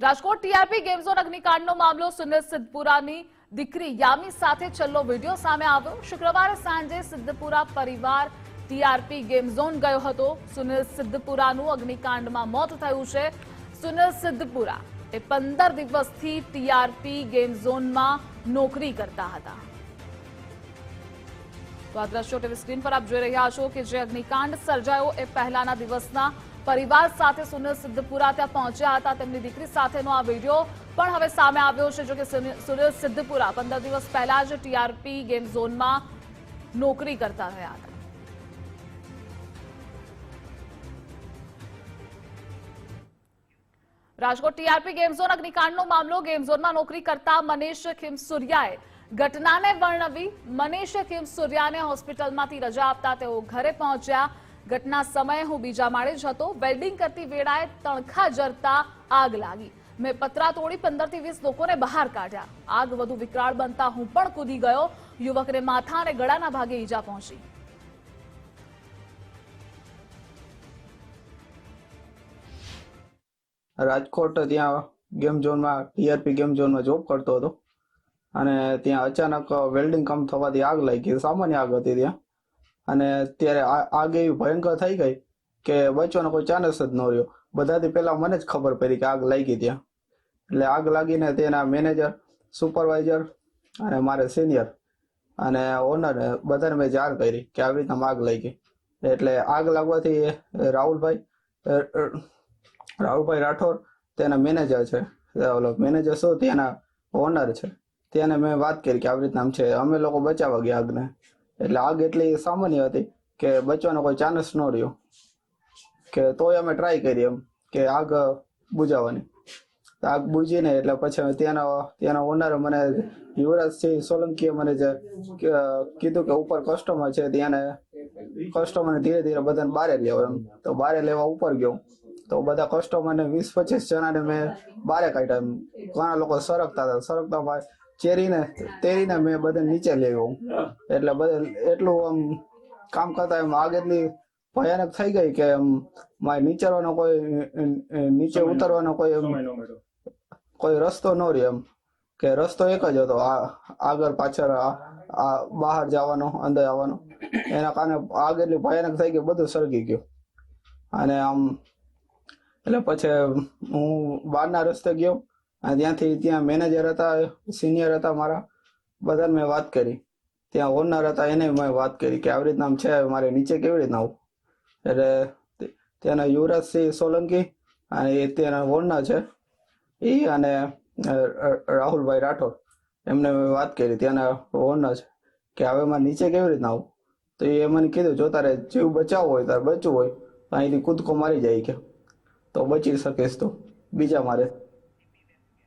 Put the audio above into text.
Rajkot TRP game zone અગ્નિકાંડનો મામલો સુનિલ સિદ્ધપુરાની દીકરી યામી સાથે છેલ્લો વીડિયો સામે આવ્યો. શુક્રવારે સાંજે સિદ્ધપુરા પરિવાર ટીઆરપી ગેમ ઝોન ગયો હતો. સુનિલ સિદ્ધપુરાનું અગ્નિકાંડમાં મોત થયું છે. સુનિલ સિદ્ધપુરા એ પંદર દિવસથી ટીઆરપી ગેમ ઝોનમાં નોકરી કરતા હતા. તો આ દ્રશ્યો ટીવી સ્ક્રીન પર આપ જોઈ રહ્યા છો કે જે અગ્નિકાંડ સર્જાયો એ પહેલાના દિવસના પરિવાર સાથે સુનિલ સિદ્ધપુરા ત્યાં પહોંચ્યા હતા. તેમની દીકરી સાથેનો આ વીડિયો પણ હવે સામે આવ્યો છે જો કે સુનિલ સુનિલ સિદ્ધપુરા પંદર દિવસ પહેલા જ ટીઆરપી ગેમ ઝોનમાં નોકરી કરતા રહ્યા હતા. રાજકોટ ટીઆરપી ગેમ ઝોન અગ્નિકાંડનો મામલો. ગેમ ઝોનમાં નોકરી કરતા મનીષ ખીમસુરિયાએ ઘટનાને વર્ણવી મનીષ ખીમસુરિયાને હોસ્પિટલમાંથી રજા આપતા તેઓ ઘરે પહોંચ્યા. ઘટના સમયે હું બીજા માળે જ હતો. વેલ્ડિંગ કરતી વેળાએ તણખા જરતા આગ લાગી. મેં પતરા તોડી પંદરથી વીસ લોકોને બહાર કાઢ્યા. આગ વધુ વિકરાળ બનતા હું પણ કૂદી ગયો. યુવકને માથા અને ગળાના ભાગે ઈજા પહોંચી. રાજકોટ ત્યાં ગેમ ઝોનમાં, ટીઆરપી ગેમ ઝોનમાં જોબ કરતો હતો. અને ત્યાં અચાનક વેલ્ડિંગ કામ થવાથી આગ લાગી. સામાન્ય આગ હતી ત્યાં. અને ત્યારે આગ એવી ભયંકર થઈ ગઈ કે બચવાનો કોઈ ચાન્સ જ ન રહ્યો. બધાથી પહેલા મને જ ખબર પડી કે આગ લાગી ત્યાં. એટલે આગ લાગીને તેના મેનેજર સુપરવાઇઝર અને મારે સિનિયર અને ઓનર બધાને મેં જાણ કરી કે આવી રીતના આગ લાગી. એટલે આગ લાગવાથી રાહુલભાઈ રાહુલભાઈ રાઠોડ તેના મેનેજર છે. ઓલો મેનેજર શું? તેના ઓનર છે. તેને મેં વાત કરી કે આવી રીતના છે. અમે લોકો બચાવવા ગયા આગને. એટલે આગ એટલી સામાન્ય હતી કે બચવાનો કોઈ ચાન્સ ન રહ્યો. કે તોય અમે ટ્રાય કરી એમ કે આગ બુજાવવાની. આગ બુજીને એટલે પછી ત્યાંના ત્યાંના ઓનરે મને યુવરાજસિંહ સોલંકીએ મને જે કીધું કે ઉપર કસ્ટમર છે ત્યાંને કસ્ટમરને ધીરે ધીરે બધાને બારે લેવો એમ. તો બારે લેવા ઉપર ગયો. તો બધા કસ્ટમરને વીસ પચીસ જણાને મેં બારે કાઢ્યા એમ. ઘણા લોકો સરકતા હતા. સરકતા ભાઈ ચેરીને તેરીને મેં બધા નીચે લેવો એટલે બધા એટલું આમ કામ કરતા એમ આગ એટલી ભયાનક થઈ ગઈ કે એમ મારે નીચેવાનો કોઈ નીચે ઉતરવાનો કોઈ કોઈ રસ્તો ન રહ્યો એમ. કે રસ્તો એક જ હતો આ આગળ પાછળ આ બહાર જવાનો અંદર આવવાનો. એના કારણે આગ એટલી ભયાનક થઈ ગઈ બધું સળગી ગયું. અને આમ એટલે પછી હું બહારના રસ્તે ગયો. ત્યાંથી ત્યાં મેનેજર હતા સિનિયર હતા મારા. બધાને મેં વાત કરી. ત્યાં ઓનર હતા, એને મેં વાત કરી કે આવી રીતના છે, મારે નીચે કેવી રીતના આવું? એટલે ત્યાંના યુવરાજસિંહ સોલંકી અને એ ત્યાંના ઓનર છે. એ અને રાહુલભાઈ રાઠોડ. એમને મેં વાત કરી, ત્યાંના ઓનર છે. કે હવે મારે નીચે કેવી રીતના આવું? તો એ મને કીધું, જો તારે જીવ બચાવવો હોય, તારે બચવું હોય, તો અહીંથી કૂદકો મારી જાય કે. તો બચી શકીશ તો. બીજા મારે